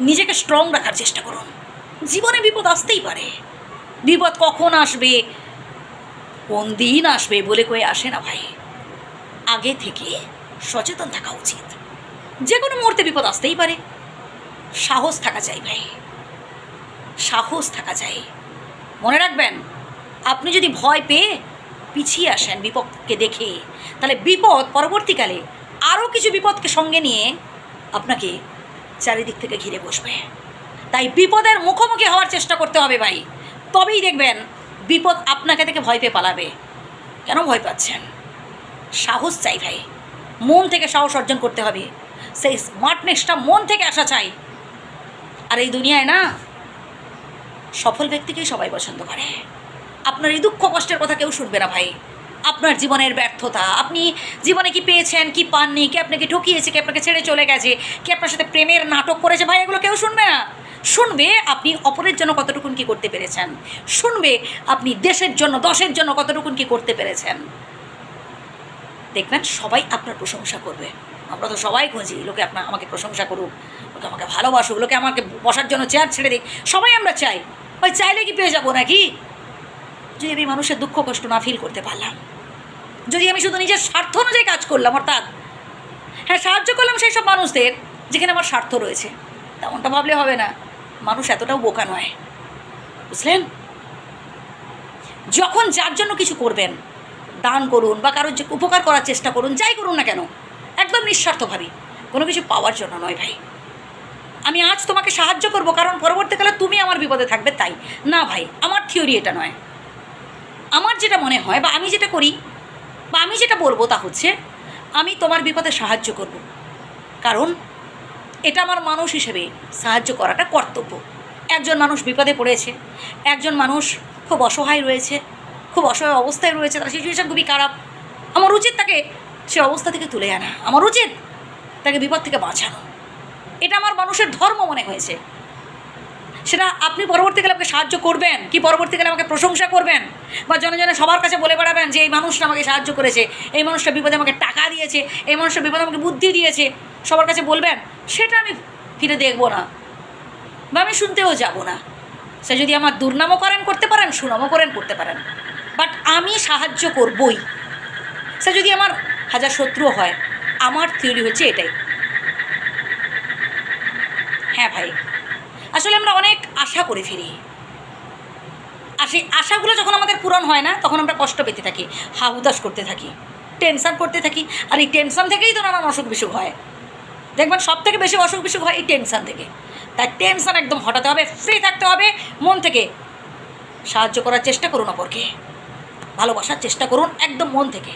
নিজেকে স্ট্রং রাখার চেষ্টা করুন। জীবনে বিপদ আসতেই পারে। বিপদ কখন আসবে? কোন দিন আসবে বলে কয়ে আসে না ভাই। আগে থেকে সচেতন থাকা উচিত। যে কোনো মুহূর্তে বিপদ আসতেই পারে। সাহস থাকা চাই ভাই। সাহস থাকা চাই। মনে রাখবেন, আপনি যদি ভয় পেয়ে পিছিয়ে আসেন বিপদকে দেখে, তাহলে বিপদ পরবর্তীকালে আরও কিছু বিপদকে সঙ্গে নিয়ে আপনাকে চারিদিক থেকে ঘিরে বসবে। তাই বিপদের মুখোমুখি হওয়ার চেষ্টা করতে হবে ভাই। তবেই দেখবেন বিপদ আপনাকে থেকে ভয় পেয়ে পালাবে। কেন ভয় পাচ্ছেন? সাহস চাই ভাই। মন থেকে সাহস অর্জন করতে হবে। সেই স্মার্টনেসটা মন থেকে আসা চাই। আর এই দুনিয়ায় না, সফল ব্যক্তিকেই সবাই পছন্দ করে। আপনার এই দুঃখ কষ্টের কথা কেউ শুনবে না ভাই। আপনার জীবনের ব্যর্থতা। আপনি জীবনে কি পেয়েছেন, কি পাননি, কে আপনাকে ঠকিয়েছে, কে আপনাকে ছেড়ে চলে গেছে, কে আপনার সাথে প্রেমের নাটক করেছে, ভাই, এগুলো কেউ শুনবে না। শুনবে আপনি অপরের জন্য কতটুকুন কি করতে পেরেছেন। শুনবে আপনি দেশের জন্য, দশের জন্য কতটুকুন কি করতে পেরেছেন। দেখবেন সবাই আপনার প্রশংসা করবে। আমরা তো সবাই খুঁজি, লোকে আপনার, আমাকে প্রশংসা করুক, লোকে আমাকে ভালোবাসুক, লোকে আমাকে বসার জন্য চেয়ার ছেড়ে দিক। সবাই আমরা চাই। ওই চাইলে কি পেয়ে যাব নাকি? যদি আমি মানুষের দুঃখ কষ্ট না ফিল করতে পারলাম। যদি আমি শুধু নিজের স্বার্থ অনুযায়ী কাজ করলাম, অর্থাৎ হ্যাঁ সাহায্য করলাম সেই সব মানুষদের, যেখানে আমার স্বার্থ রয়েছে, তেমনটা ভাবলে হবে না। মানুষ এতটাও বোকা নয়। বুঝলেন? যখন যার জন্য কিছু করবেন, দান করুন বা কারোর যে উপকার করার চেষ্টা করুন, যাই করুন না কেন, একদম নিঃস্বার্থভাবে, কোনো কিছু পাওয়ার জন্য নয় ভাই। আমি আজ তোমাকে সাহায্য করব, কারণ পরবর্তীকালে তুমি আমার বিপদে থাকবে তাই। না ভাই, আমার থিওরি এটা নয়। আমার যেটা মনে হয় বা আমি যেটা করি বা আমি যেটা বলব তা হচ্ছে, আমি তোমার বিপদে সাহায্য করব। কারণ এটা আমার মানুষ হিসেবে সাহায্য করাটা কর্তব্য। একজন মানুষ বিপদে পড়েছে, একজন মানুষ খুব অসহায় রয়েছে, খুব অসহায় অবস্থায় রয়েছে, তার সিচুয়েশান খুবই খারাপ। আমার উচিত তাকে সে অবস্থা থেকে তুলে আনা। আমার উচিত তাকে বিপদ থেকে বাঁচানো। এটা আমার মানুষের ধর্ম মনে হয়েছে। সেটা আপনি পরবর্তীকালে আমাকে সাহায্য করবেন। কি পরবর্তীকালে আমাকে প্রশংসা করবেন? বা জনে জনে সবার কাছে বলে বেড়াবেন যে, এই মানুষটা আমাকে সাহায্য করেছে, এই মানুষটা বিপদে আমাকে টাকা দিয়েছে, এই মানুষটা বিপদে আমাকে বুদ্ধি দিয়েছে। সবার কাছে বলবেন, সেটা আমি ফিরে দেখব না বা আমি শুনতেও যাব না। সে যদি আমার দুর্নামও করেন, করতে পারেন, সুনামও করেন, করতে পারেন। বাট আমি সাহায্য করবই। সে যদি আমার হাজার শত্রু হয়, আমার থিওরি হচ্ছে এটাই। হ্যাঁ ভাই। আসলে আমরা অনেক আশা করে ফিরি। আর সেই আশাগুলো যখন আমাদের পূরণ হয় না, তখন আমরা কষ্ট পেতে থাকি হা হুতাশ করতে থাকি টেনশান করতে থাকি, আর এই টেনশন থেকেই তো নানান অসুখ বিসুখ হয়। দেখবেন সব থেকে বেশি অসুখ বিসুখ হয় এই টেনশন থেকে। তাই টেনশন একদম হটাতে হবে ফ্রি থাকতে হবে, মন থেকে সাহায্য করার চেষ্টা করুন অপরকে। ভালোবাসার চেষ্টা করুন একদম মন থেকে।